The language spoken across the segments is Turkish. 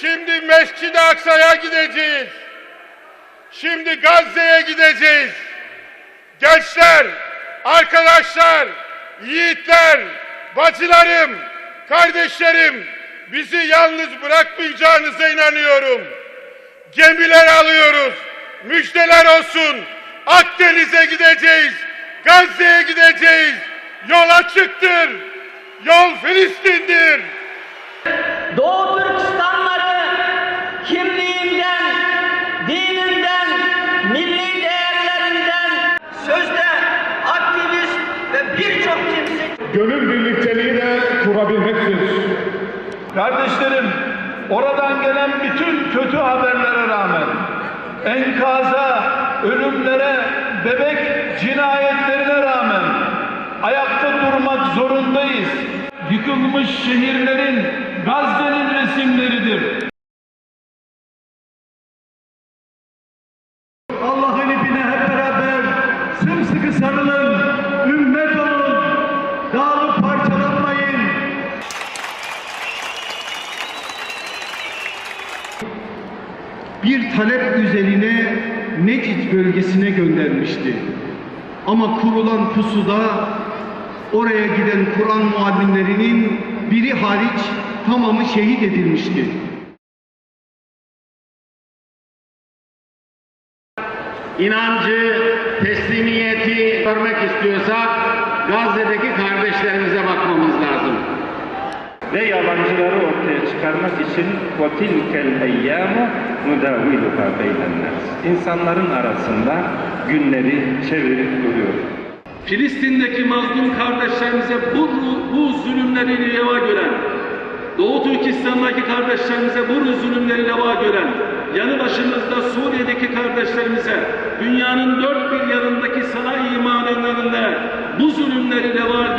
Şimdi Mescid-i Aksa'ya gideceğiz. Şimdi Gazze'ye gideceğiz. Gençler, arkadaşlar, yiğitler, bacılarım, kardeşlerim bizi yalnız bırakmayacağınıza inanıyorum. Gemiler alıyoruz. Müjdeler olsun. Akdeniz'e gideceğiz. Gazze'ye gideceğiz. Yol açıktır. Yol Filistin'dir. Doğu Türkistanları Gönül birlikteliği de kurabilmektir. Kardeşlerim, oradan gelen bütün kötü haberlere rağmen enkaza, ölümlere, bebek cinayetlerine rağmen ayakta durmak zorundayız. Yıkılmış şehirlerin Gazze'nin resimleridir. Bir talep üzerine Necid bölgesine göndermişti. Ama kurulan pusuda oraya giden Kur'an muallimlerinin biri hariç tamamı şehit edilmişti. inancı, teslimiyeti görmek istiyorsak Gazze'deki kardeşlerimize bakmamız lazım ve yabancıları ortaya çıkarmak için وَتِلْكَ الْاَيَّامُ نُدَاوِلُهَا بَيْنَ النَّاسِ İnsanların arasında günleri çevirip duruyor. Filistin'deki mazlum kardeşlerimize bu, bu zulümleri reva gören, Doğu Türkistan'daki kardeşlerimize bu zulümleri reva gören, yanı başımızda Suriye'deki kardeşlerimize, dünyanın dört bir yanındaki sana imanlarında bu zulümleri reva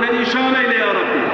perişan eyle ya Rabbi.